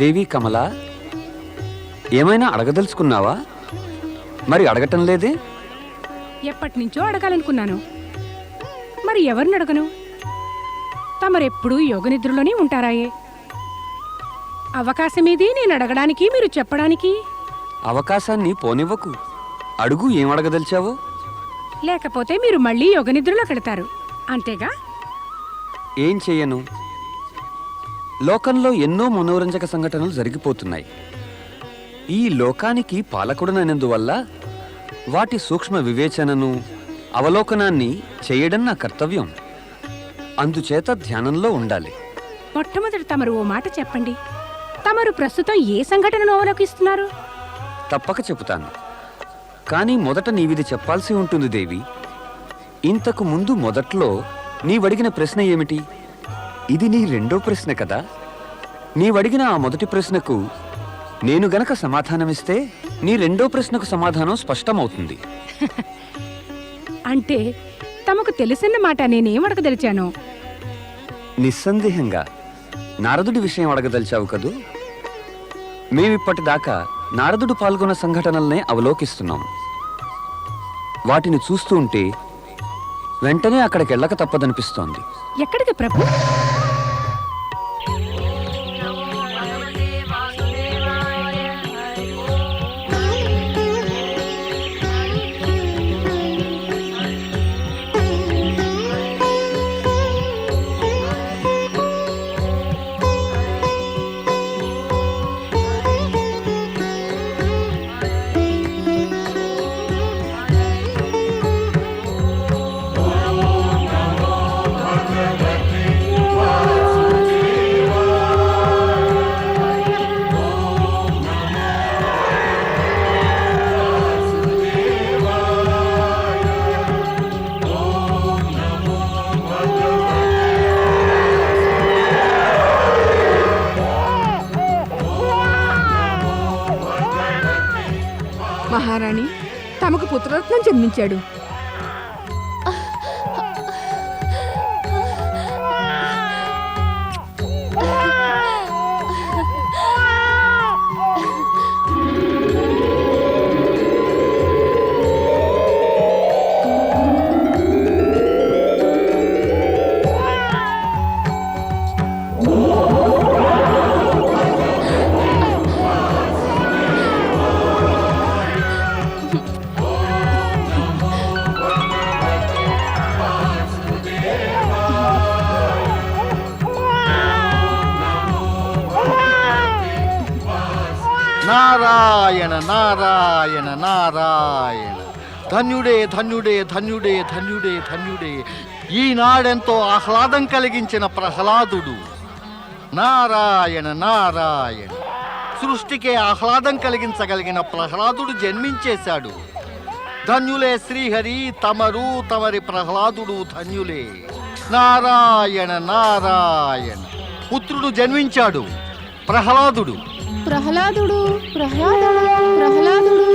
దేవి కమల ఏమైనా అడగదలుచుకున్నావా? మరి అడగటం లేదే? ఎప్పటి నుంచో అడగాలనుకున్నాను. మరి ఎవరిని అడగను? తమరెప్పుడూ యోగ నిద్రలోనే ఉంటారాయే? అవకాశమేది నేను అడగడానికి మీరు చెప్పడానికి? అవకాశాన్ని పోనివ్వకు. అడుగు ఏం అడగదలిచావో? లేకపోతే మీరు మళ్ళీ యోగ నిద్రలో కడతారు. అంతేగా? ఏం చెయ్యను? లోకంలో ఎన్నో మనోరంజక సంఘటనలు జరిగిపోతున్నాయి. ఈ లోకానికి పాలకుడనైనందువల్ల వాటి సూక్ష్మ వివేచనను అవలోకనాన్ని చేయడం నా కర్తవ్యం. అందుచేత ధ్యానంలో ఉండాలి. మొట్టమొదటి తమరు ఓ మాట చెప్పండి. తమరు ప్రస్తుతం ఏ సంఘటనను అవలోకిస్తున్నారు? తప్పక చెబుతాను. కానీ మొదట నీవిది చెప్పాల్సి ఉంటుంది దేవి. ఇంతకు ముందు మొదట్లో నీవడిగిన ప్రశ్న ఏమిటి? ఇది నీ రెండో ప్రశ్న కదా? నీవడిగిన ఆ మొదటి ప్రశ్నకు నేను గనక సమాధానమిస్తే నీ రెండో ప్రశ్నకు సమాధానం స్పష్టమవుతుంది. అంటే తమకు తెలిసిన మాట నేనేం అడగదలిచాను? నిస్సందేహంగా నారదుడి విషయం అడగదలిచావు కదూ? మేమిప్పటిదాకా నారదుడు పాల్గొన్న సంఘటనల్నే అవలోకిస్తున్నాం. వాటిని చూస్తూ ఉంటే వెంటనే అక్కడికి వెళ్ళక తప్పదనిపిస్తోంది. ఎక్కడికి ప్రభు? పుత్రరత్నం జన్మించాడు. నారాయణ నారాయణ నారాయణ. ధన్యుడే ధన్యుడే ధన్యుడే ధన్యుడే ధన్యుడే. ఈనాడెంతో ఆహ్లాదం కలిగించిన ప్రహ్లాదుడు. నారాయణ నారాయణ. సృష్టికే ఆహ్లాదం కలిగించగలిగిన ప్రహ్లాదుడు జన్మించేశాడు. ధన్యులే శ్రీహరి తమరు తమరి ప్రహ్లాదుడు ధన్యులే. నారాయణ నారాయణ. పుత్రుడు జన్మించాడు. ప్రహ్లాదుడు. ప్రహ్లాదుడు ప్రహ్లాదుడు ప్రహ్లాదుడు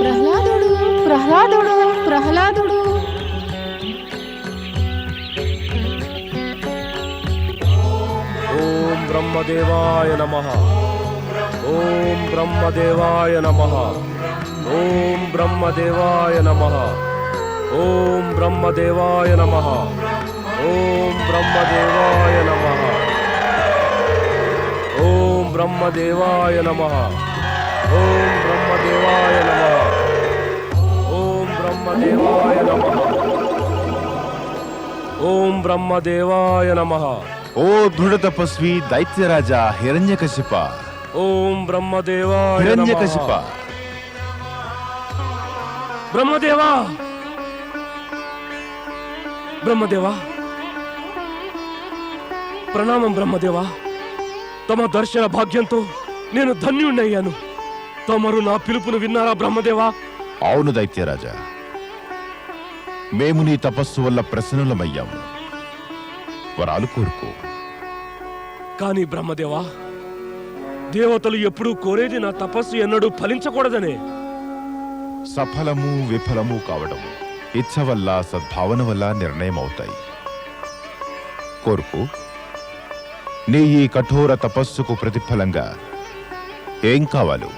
ప్రహ్లాదుడు ప్రహ్లాదుడు ప్రహ్లాదుడు. ఓం బ్రహ్మదేవాయ నమ. ఓం బ్రహ్మదేవాయ నమ. ఓం బ్రహ్మదేవాయ నమ. ఓం బ్రహ్మదేవాయ నమ. ఓం బ్రహ్మదేవాయ నమ. ఓం ब्रह्मदेवाय नमः। ॐ ब्रह्मदेवाय नमः। ॐ ब्रह्मदेवाय नमः। ॐ ब्रह्मदेवाय नमः। ओ दृढ तपस्वी दैत्यराजा हिरण्यकशिप। ॐ ब्रह्मदेवाय हिरण्यकशिप। ब्रह्मदेवा। ब्रह्मदेवा। प्रणामं ब्रह्मदेवा। తమ దర్శన భాగ్యంతో నేను ధన్యుణ్ణయ్యాను. తమరు నా పిలుపును విన్నారా బ్రహ్మదేవా? అవును దైత్యరాజ. మేము నీ తపస్సు వల్ల ప్రసన్నులమయ్యాము. వరాలు కోరుకో. కానీ బ్రహ్మదేవా దేవతలు ఎప్పుడూ కోరేది నా తపస్సు ఎన్నడూ ఫలించకూడదనే. సఫలము విఫలము కావడం ఇచ్ఛ వల్ల సద్భావన వల్ల నిర్ణయం అవుతాయి కోరుకో. నీ ఈ కఠోర తపస్సుకు ప్రతిఫలంగా ఏం కావాలో?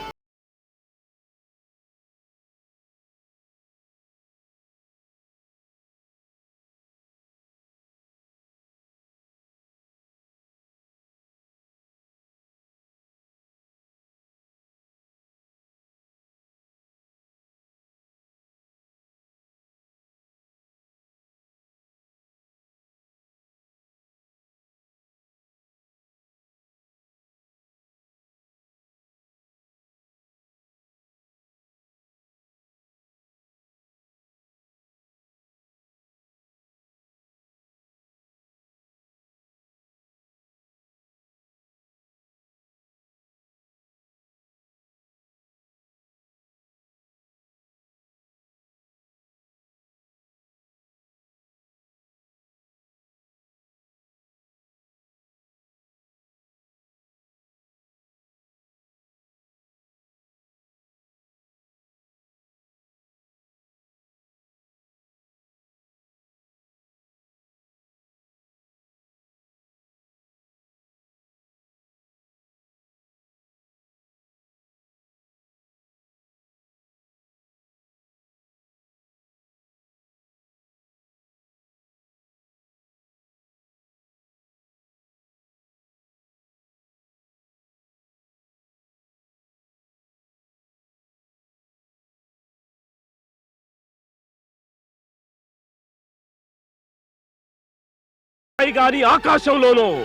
గాని ఆకాశంలోనో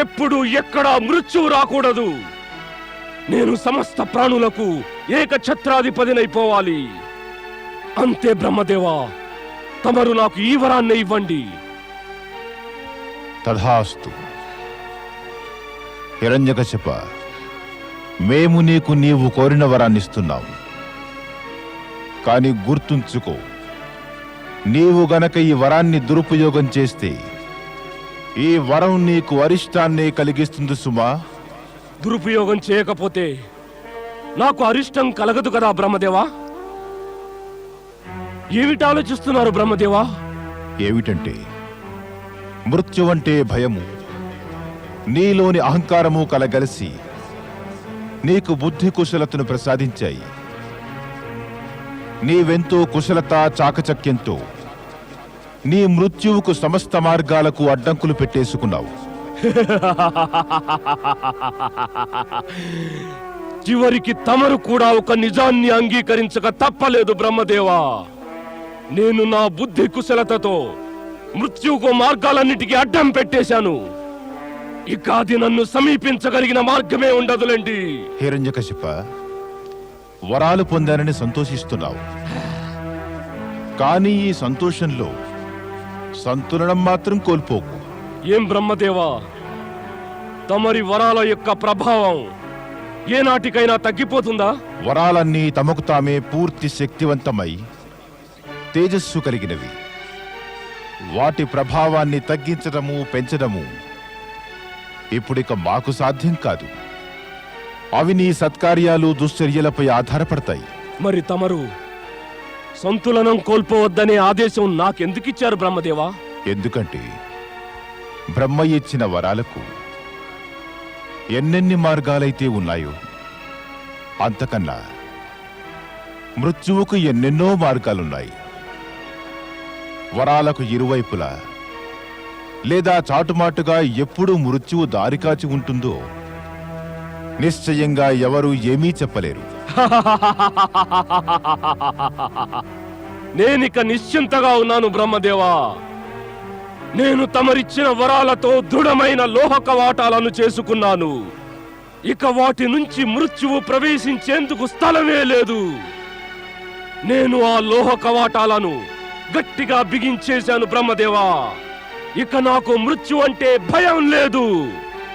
ఎప్పుడు ఎక్కడా మృత్యువు రాకూడదు. నేను సమస్త ప్రాణులకు ఏక ఛత్రాధిపతినైపోవాలి అంతే బ్రహ్మదేవా తమరు నాకు ఈ వరాన్ని ఇవ్వండి. తథాస్తు. హిరణ్యకశప మేము నీకు నీవు కోరిన వరాన్ని ఇస్తున్నాము. కాని గుర్తుంచుకో నీవు గనక ఈ వరాన్ని దురుపయోగం చేస్తే ఈ వరం నీకు అరిష్టాన్నే కలిగిస్తుంది సుమా. దురుపయోగం చేయకపోతే నాకు అరిష్టం కలగదు కదా బ్రహ్మదేవా? ఏమిటి ఆలోచిస్తున్నారు బ్రహ్మదేవా? ఏమిటంటే మృత్యువంటే భయము నీలోని అహంకారము కలగలిసి నీకు బుద్ధి కుశలతను ప్రసాదించాయి. నీవెంతో కుశలత చాకచక్యంతో నీ మృత్యువుకు సమస్త మార్గాలకు అడ్డంకులు పెట్టేసుకున్నావు. చివరికి తమరు కూడా ఒక నిజాన్ని అంగీకరించక తప్పలేదు బ్రహ్మదేవా. నేను నా బుద్ధి కుశలతతో మృత్యువుకు మార్గాలన్నిటికీ అడ్డం పెట్టేశాను. ఇక అది నన్ను సమీపించగలిగిన మార్గమే ఉండదులేండి. హిరణ్యకశిప వరాలు పొందానని సంతోషిస్తున్నావు. కానీ ఈ సంతోషంలో సంతులనం మాత్రం కోల్పోకు. ఏం బ్రహ్మదేవా? తమరి వరాల యొక్క ప్రభావం ఏనాటికైనా తగ్గిపోతుందా? వరాలన్నీ తమకు తామే పూర్తి శక్తివంతమై తేజస్సు కలిగినవి. వాటి ప్రభావాన్ని తగ్గించడము పెంచడము ఇప్పుడిక మాకు సాధ్యం కాదు. అవి నీ సత్కార్యాలు దుశ్చర్యలపై ఆధారపడతాయి. మరి తమరు సంతులనం కోల్పోవద్దనే ఆదేశం నాకెందుకిచ్చారు బ్రహ్మదేవా? ఎందుకంటే బ్రహ్మ ఇచ్చిన వరాలకు ఎన్నెన్ని మార్గాలైతే ఉన్నాయో అంతకన్నా మృత్యువుకు ఎన్నెన్నో మార్గాలున్నాయి. వరాలకు ఇరువైపులా లేదా చాటుమాటుగా ఎప్పుడు మృత్యువు దారికాచి ఉంటుందో నిశ్చయంగా ఎవరూ ఏమీ చెప్పలేరు. నేనిక నిశ్చింతగా ఉన్నాను బ్రహ్మదేవా. నేను తమరిచ్చిన వరాలతో దృఢమైన లోహ కవాటాలను చేసుకున్నాను. ఇక వాటి నుంచి మృత్యువు ప్రవేశించేందుకు స్థలమే లేదు. నేను ఆ లోహ కవాటాలను గట్టిగా బిగించేశాను బ్రహ్మదేవా. ఇక నాకు మృత్యు అంటే భయం లేదు.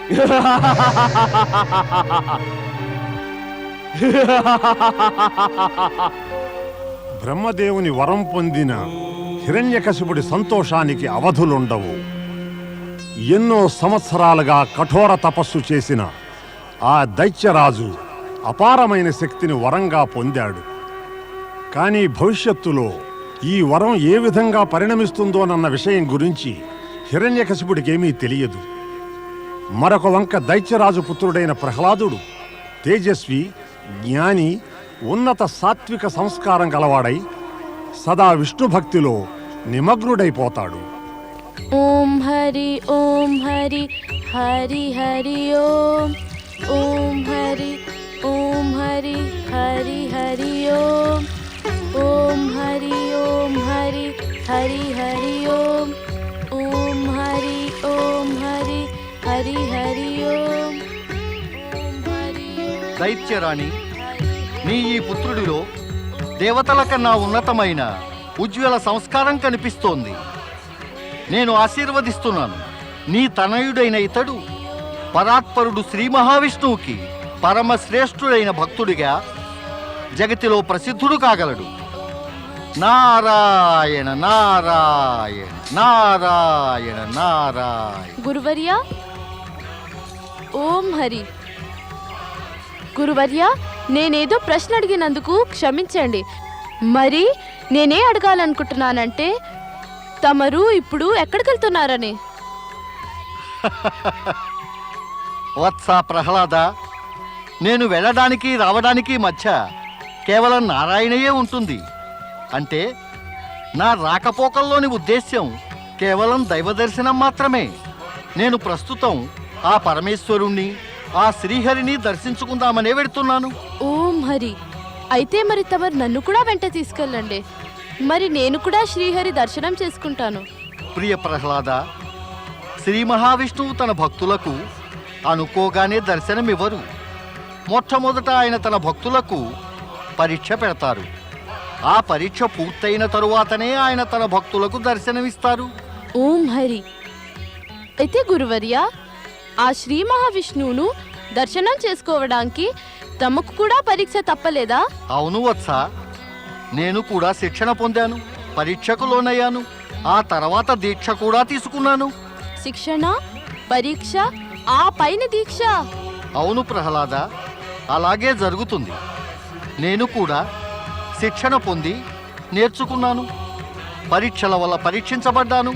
బ్రహ్మదేవుని వరం పొందిన హిరణ్యకశిపుడి సంతోషానికి అవధులుండవు. ఎన్నో సంవత్సరాలుగా కఠోర తపస్సు చేసిన ఆ దైత్యరాజు అపారమైన శక్తిని వరంగా పొందాడు. కానీ భవిష్యత్తులో ఈ వరం ఏ విధంగా పరిణమిస్తుందోనన్న విషయం గురించి హిరణ్యకశిపుడికేమీ తెలియదు. మరొక వంక దైత్యరాజు పుత్రుడైన ప్రహ్లాదుడు తేజస్వి జ్ఞాని ఉన్నత సాత్విక సంస్కారం గలవాడై సదా విష్ణు భక్తిలో నిమగ్నుడైపోతాడు. ఓం హరి ఓం హరి హరి హరి ఓం. ఓం హరి ఓం హరి హరి హరి ఓం. ఓం హరి ఓం హరి హరి హరి ఓం. ఓం హరి ఓం హరి హరి హరి దైత్యరాణి నీ ఈ పుత్రుడిలో దేవతల కన్నా ఉన్నతమైన ఉజ్వల సంస్కారం కనిపిస్తోంది. నేను ఆశీర్వదిస్తున్నాను. నీ తనయుడైన ఇతడు పరాత్పరుడు శ్రీ మహావిష్ణువుకి పరమశ్రేష్ఠుడైన భక్తుడిగా జగతిలో ప్రసిద్ధుడు కాగలడు. నారాయణ నారాయణ నారాయణ నారాయణ. గురువర్య ఓం హరి. గురువర్య నేనేదో ప్రశ్న అడిగినందుకు క్షమించండి. మరి నేనే అడగాలనుకుంటున్నానంటే తమరు ఇప్పుడు ఎక్కడికి వెళ్తున్నారని వత్స ప్రహ్లాద నేను వెళ్ళడానికి రావడానికి మధ్య కేవలం నారాయణయే ఉంటుంది. అంటే నా రాకపోకల్లోని ఉద్దేశ్యం కేవలం దైవ దర్శనం మాత్రమే. నేను ప్రస్తుతం ఆ పరమేశ్వరుణ్ణి ఆ శ్రీహరిని దర్శించుకుందామనే వెడుతున్నాను ఓం హరి అయితే మరి తమరు నన్ను కూడా వెంట తీసుకెళ్ళండి. మరి నేను కూడా శ్రీహరి దర్శనం చేసుకుంటాను. ప్రియ ప్రహ్లాద శ్రీ మహావిష్ణువు తన భక్తులకు అనుకోగానే దర్శనమివ్వరు. మొట్టమొదట ఆయన తన భక్తులకు పరీక్ష పెడతారు. ఆ పరీక్ష పూర్తయిన తరువాతనే ఆయన తన భక్తులకు దర్శనమిస్తారు. ఓం హరి అయితే గురువర్య ఆ శ్రీ మహావిష్ణువును దర్శనం చేసుకోవడానికి తమకు కూడా పరీక్ష తప్పలేదా? అవును వత్స. నేను కూడా శిక్షణ పొందాను పరీక్షకు లోనయ్యాను ఆ తర్వాత దీక్ష కూడా తీసుకున్నాను. శిక్షణ పరీక్ష ఆ పైన దీక్ష. అవును ప్రహ్లాద అలాగే జరుగుతుంది. నేను కూడా శిక్షణ పొంది నేర్చుకున్నాను పరీక్షల వల్ల పరీక్షించబడ్డాను.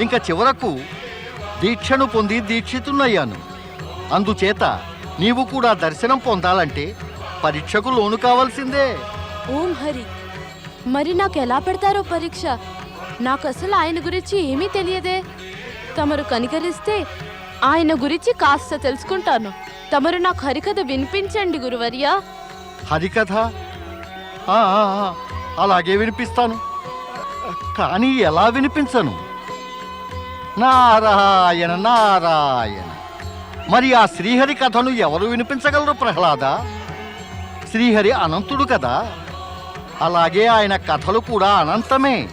ఇంకా చివరకు దీక్షను పొంది దీక్షితున్నయ్యాను. అందుచేత నీవు కూడా దర్శనం పొందాలంటే పరీక్షకు లోను కావాల్సిందే. ఓం హరి. మరి నాకు ఎలా పెడతారో పరీక్ష? నాకు అసలు ఆయన గురించి ఏమీ తెలియదే. తమరు కనికరిస్తే ఆయన గురించి కాస్త తెలుసుకుంటాను. తమరు నాకు హరికథ వినిపించండి గురువర్య. హరికథ? అలాగే వినిపిస్తాను. కానీ ఎలా వినిపించను? నారాయణ నారాయణ. మరి ఆ శ్రీహరి కథను ఎవరు వినిపించగలరు ప్రహ్లాద? శ్రీహరి అనంతుడు కదా? అలాగే ఆయన కథలు కూడా అనంతమే.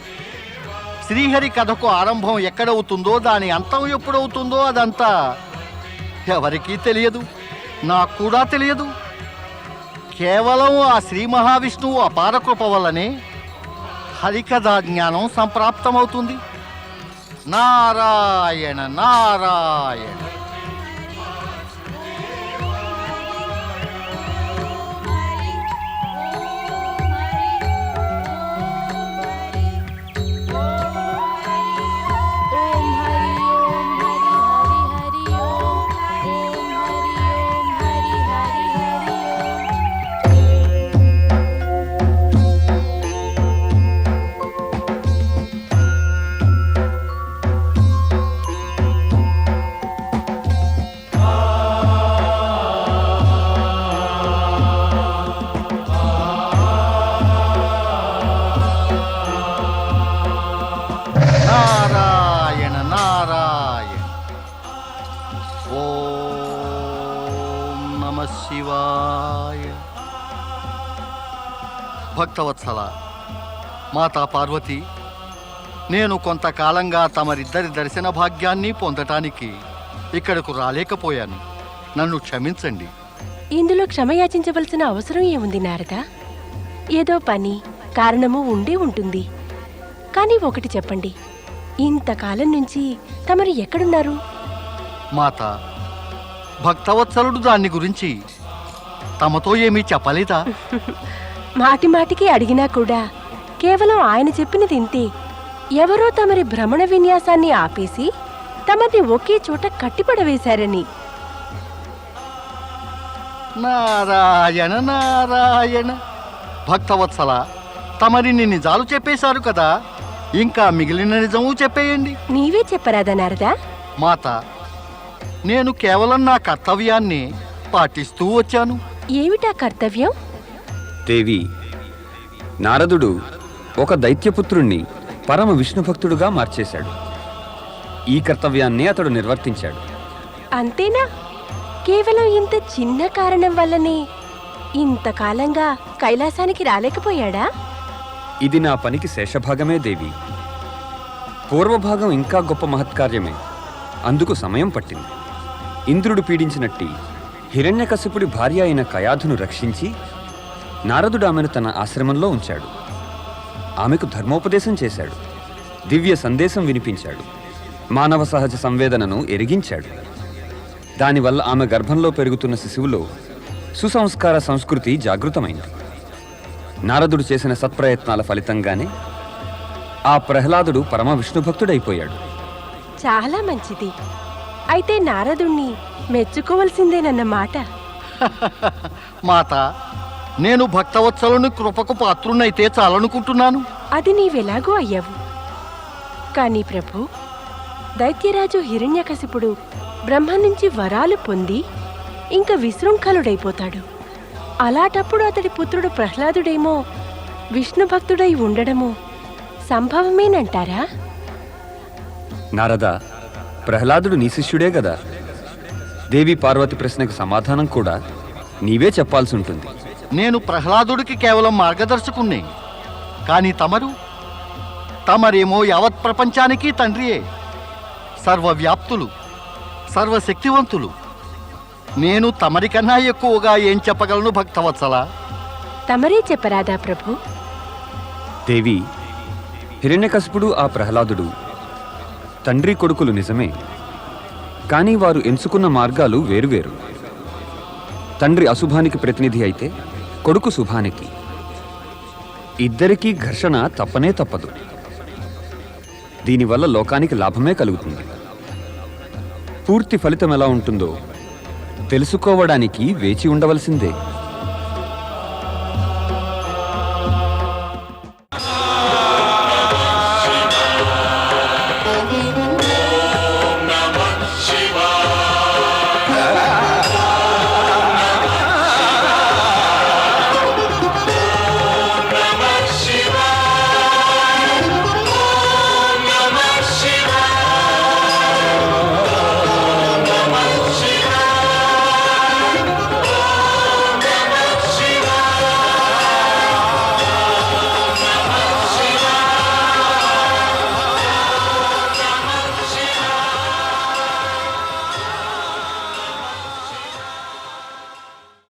శ్రీహరి కథకు ఆరంభం ఎక్కడవుతుందో దాని అంతం ఎప్పుడవుతుందో అదంతా ఎవరికీ తెలియదు నాకు కూడా తెలియదు. కేవలం ఆ శ్రీ మహావిష్ణువు అపార కృప వల్లనే హరికథా జ్ఞానం సంప్రాప్తమవుతుంది. నారాయణ నారాయణ నమ శివాయ భక్తవత్సల మాతా పార్వతి నేను కొంతకాలంగా తమరిద్దరి దర్శన భాగ్యాన్ని పొందటానికి ఇక్కడకు రాలేకపోయాను. నన్ను క్షమించండి. ఇందులో క్షమయాచించవలసిన అవసరం ఏముంది నారద? ఏదో పని కారణము ఉండే ఉంటుంది. కానీ ఒకటి చెప్పండి. ఇంతకాలం నుంచి తమరు ఎక్కడున్నారు? మాత భక్తవత్సలుడు దాన్ని గురించి తమతో ఏమీ చెప్పలేదా? మాటి మాటికి అడిగినా కూడా కేవలం ఆయన చెప్పినది ఇంతే. ఎవరో తమరి భ్రమణ విన్యాసాన్ని ఆపేసి తమని ఒకే చోట కట్టిపడవేశారని. నారాయణ నారాయణ. భక్తవత్సల తమరిని నిజాలు చెప్పేశారు కదా. ఇంకా మిగిలిన నిజము చెప్పేయండి. నీవే చెప్పరాదా నారదా? మాత నేను కేవలం నా కర్తవ్యాన్ని పాటిస్తూ వచ్చాను. ఏమిటా కర్తవ్యం? దేవి నారదుడు ఒక దైత్యపుత్రుణ్ణి పరమ విష్ణుభక్తుడుగా మార్చేశాడు. ఈ కర్తవ్యాన్ని అతడు నిర్వర్తించాడు. అంతేనా? కేవలం ఇంత చిన్న కారణం వల్లనే ఇంతకాలంగా కైలాసానికి రాలేకపోయాడా? ఇది నా పనికి శేషభాగమే దేవి. పూర్వభాగం ఇంకా గొప్ప మహత్కార్యమే. అందుకు సమయం పట్టింది. ఇంద్రుడు పీడించినట్టి హిరణ్యకశిపుడి భార్య అయిన కయాధును రక్షించి నారదుడు ఆమెను తన ఆశ్రమంలో ఉంచాడు. ఆమెకు ధర్మోపదేశం చేశాడు. దివ్య సందేశం వినిపించాడు. మానవ సహజ సంవేదనను ఎరిగించాడు. దానివల్ల ఆమె గర్భంలో పెరుగుతున్న శిశువులో సుసంస్కార సంస్కృతి జాగృతమైంది. నారదుడు చేసిన సత్ప్రయత్నాల ఫలితంగానే ఆ ప్రహ్లాదుడు పరమ విష్ణుభక్తుడైపోయాడు చాలా మంచిది. అయితే నారదుణ్ణి మెచ్చుకోవలసిందేనన్న మాట. మాత నేను భక్తవత్సలుని కృపకు పాత్రునైతే చాలనుకుంటున్నాను. అది నీవెలాగూ అయ్యావు. కానీ ప్రభు దైత్యరాజు హిరణ్యకశిపుడు బ్రహ్మ నుంచి వరాలు పొంది ఇంక విశృంఖలుడైపోతాడు. అలాటప్పుడు అతడి పుత్రుడు ప్రహ్లాదుడేమో విష్ణు భక్తుడై ఉండడము సంభవమేనంటారా? నారద ప్రహ్లాదుడు నీ శిష్యుడే గదా దేవి పార్వతి ప్రశ్నకు సమాధానం కూడా నీవే చెప్పాల్సి ఉంటుంది. నేను ప్రహ్లాదుడికి కేవలం మార్గదర్శకుణ్ణే. కానీ తమరు తమరేమో యావత్ ప్రపంచానికి తండ్రియే. సర్వవ్యాప్తులు సర్వశక్తివంతులు. నేను తమరికన్నా ఎక్కువగా ఏం చెప్పగలను భక్తవత్సల? తమరే చెప్పరాదా ప్రభు? దేవి హిరణ్యకశిపుడు ఆ ప్రహ్లాదుడు తండ్రి కొడుకులు నిజమే. కానీ వారు ఎంచుకున్న మార్గాలు వేరువేరు తండ్రి అశుభానికి ప్రతినిధి అయితే కొడుకు శుభానికి. ఇద్దరికీ ఘర్షణ తప్పనే తప్పదు. దీనివల్ల లోకానికి లాభమే కలుగుతుంది. పూర్తి ఫలితం ఎలా ఉంటుందో తెలుసుకోవడానికి వేచి ఉండవలసిందే.